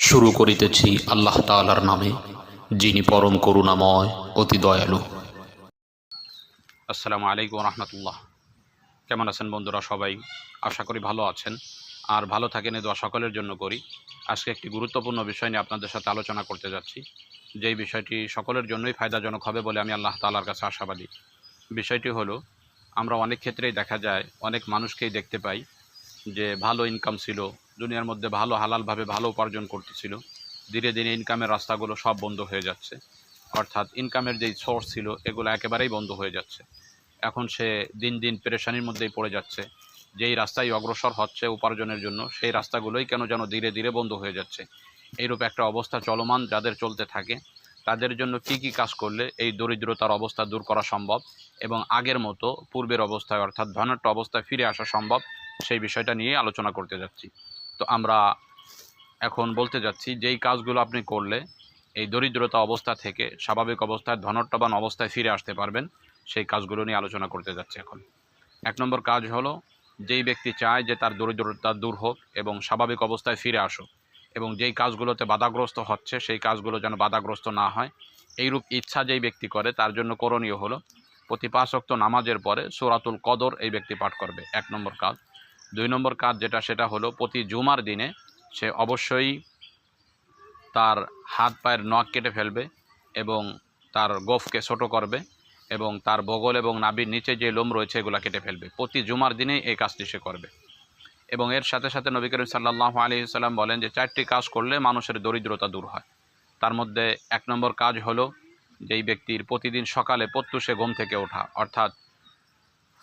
শুরু করিতেছি আল্লাহ তালার নামে, যিনি পরম করুণাময়, অতি দয়ালু। আসসালামু আলাইকুম রহমতুল্লাহ। কেমন আছেন বন্ধুরা সবাই? আশা করি ভালো আছেন। আর ভালো থাকেন এ দোয়া সকলের জন্য করি। আজকে একটি গুরুত্বপূর্ণ বিষয় নিয়ে আপনাদের সাথে আলোচনা করতে যাচ্ছি। যেই বিষয়টি সকলের জন্যই ফায়দাজনক হবে বলে আমি আল্লাহ তালার কাছে আশাবাদী। বিষয়টি হলো, আমরা অনেক ক্ষেত্রেই দেখা যায়, অনেক মানুষকেই দেখতে পাই যে ভালো ইনকাম ছিল দুনিয়ার মধ্যে ভালো, হালালভাবে ভালো উপার্জন করতেছিল। ধীরে ধীরে ইনকামের রাস্তাগুলো সব বন্ধ হয়ে যাচ্ছে। অর্থাৎ ইনকামের যেই সোর্স ছিল, এগুলো একেবারেই বন্ধ হয়ে যাচ্ছে। এখন সে দিন দিন পেরেশানির মধ্যেই পড়ে যাচ্ছে। যেই রাস্তায় অগ্রসর হচ্ছে উপার্জনের জন্য, সেই রাস্তাগুলোই কেন যেন ধীরে ধীরে বন্ধ হয়ে যাচ্ছে। এইরূপ একটা অবস্থা চলমান যাদের চলতে থাকে, তাদের জন্য কি কি কাজ করলে এই দরিদ্রতার অবস্থা দূর করা সম্ভব এবং আগের মতো পূর্বের অবস্থায় অর্থাৎ ধনাট্য অবস্থায় ফিরে আসা সম্ভব, সেই বিষয়টা নিয়ে আলোচনা করতে যাচ্ছি। তো আমরা এখন বলতে যাচ্ছি, যেই কাজগুলো আপনি করলে, এই দরিদ্রতা অবস্থা থেকে, স্বাভাবিক অবস্থায় ধনট্যবান অবস্থায় ফিরে আসতে পারবেন, সেই কাজগুলো নিয়ে আলোচনা করতে যাচ্ছে এখন। এক নম্বর কাজ হলো, যেই ব্যক্তি চায় যে তার দরিদ্রতা দূর হোক এবং স্বাভাবিক অবস্থায় ফিরে আসুক এবং যেই কাজগুলোতে বাধাগ্রস্ত হচ্ছে, সেই কাজগুলো যেন বাধাগ্রস্ত না হয়, এইরূপ ইচ্ছা যেই ব্যক্তি করে, তার জন্য করণীয় হলো প্রতি পাঁচক্ত নামাজের পরে সুরাতুল কদর এই ব্যক্তি পাঠ করবে। এক নম্বর কাজ। দুই নম্বর কাজ যেটা, সেটা হলো প্রতি জুমার দিনে সে অবশ্যই তার হাত পায়ের নখ কেটে ফেলবে এবং তার গোফকে ছোটো করবে এবং তার বগল এবং নাভির নিচে যে লোম রয়েছে, এগুলো কেটে ফেলবে। প্রতি জুমার দিনেই এই কাজটি সে করবে। এবং এর সাথে সাথে নবী করিম সাল্লাহ আলী সাল্লাম বলেন যে, চারটি কাজ করলে মানুষের দরিদ্রতা দূর হয়। তার মধ্যে এক নম্বর কাজ হলো যেই ব্যক্তির প্রতিদিন সকালে প্রত্যুষে ঘুম থেকে ওঠা, অর্থাৎ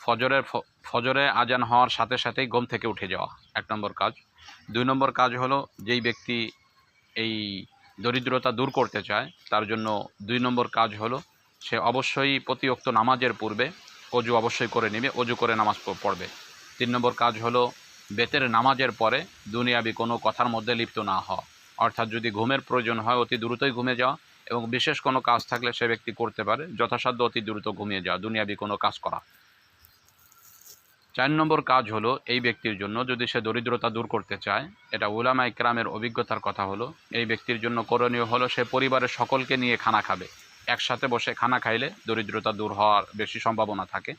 ফজরের ফজরে আজান হওয়ার সাথে সাথেই ঘুম থেকে উঠে যাওয়া, এক নম্বর কাজ। দুই নম্বর কাজ হলো যেই ব্যক্তি এই দরিদ্রতা দূর করতে চায়, তার জন্য দুই নম্বর কাজ হলো সে অবশ্যই প্রতিওক্ত নামাজের পূর্বে অজু অবশ্যই করে নেবে, অজু করে নামাজ পড়বে। তিন নম্বর কাজ হলো বেতের নামাজের পরে দুনিয়াবি কোনো কথার মধ্যে লিপ্ত না হওয়া। অর্থাৎ যদি ঘুমের প্রয়োজন হয়, অতি দ্রুতই ঘুমে যাওয়া এবং বিশেষ কোনো কাজ থাকলে সে ব্যক্তি করতে পারে, যথাসাধ্য অতি দ্রুত ঘুমিয়ে যাওয়া, দুনিয়াবি কোনো কাজ করা। চার নম্বর কাজ হলো এই ব্যক্তির জন্য যদি সে দরিদ্রতা দূর করতে চায়, এটা উলামা ইকরামের অভিজ্ঞতার কথা হলো, এই ব্যক্তির জন্য করণীয় হলো সে পরিবারের সকলকে নিয়ে খানা খাবে। একসাথে বসে খানা খাইলে দরিদ্রতা দূর হওয়ার বেশি সম্ভাবনা থাকে।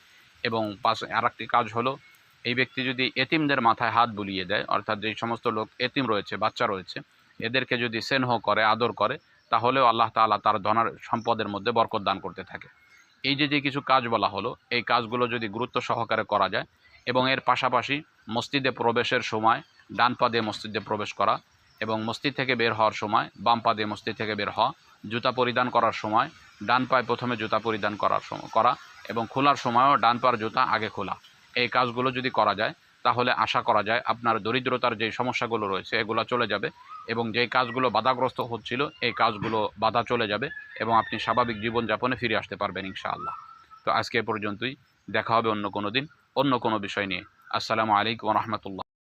এবং পাশ আর একটি কাজ হলো, এই ব্যক্তি যদি এতিমদের মাথায় হাত বুলিয়ে দেয়, অর্থাৎ যেই সমস্ত লোক এতিম রয়েছে, বাচ্চা রয়েছে, এদেরকে যদি স্নেহ করে, আদর করে, তাহলেও আল্লাহ তাআলা তার ধনার সম্পদের মধ্যে বরকত দান করতে থাকে। এই যে যে কিছু কাজ বলা হলো, এই কাজগুলো যদি গুরুত্ব সহকারে করা যায় এবং এর পাশাপাশি মসজিদে প্রবেশের সময় ডান পা দিয়ে মসজিদে প্রবেশ করা এবং মসজিদ থেকে বের হওয়ার সময় বাম পা দিয়ে মসজিদ থেকে বের হওয়া, জুতা পরিধান করার সময় ডান পায়ে প্রথমে জুতা পরিধান করার করা এবং খোলার সময়ও ডান পার জুতা আগে খোলা। এই কাজগুলো যদি করা যায়, তাহলে আশা করা যায় আপনার দরিদ্রতার যে সমস্যাগুলো রয়েছে, এগুলো চলে যাবে এবং যেই কাজগুলো বাধাগ্রস্ত হচ্ছিল, এই কাজগুলো বাধা চলে যাবে এবং আপনি স্বাভাবিক জীবনযাপনে ফিরে আসতে পারবেন ইনশাআল্লাহ। তো আজকে পর্যন্তই। দেখা হবে অন্য কোনো দিন। অন্য কোনো বিষয় নিয়ে আসসালামু আলাইকুম রহমতুল্লাহ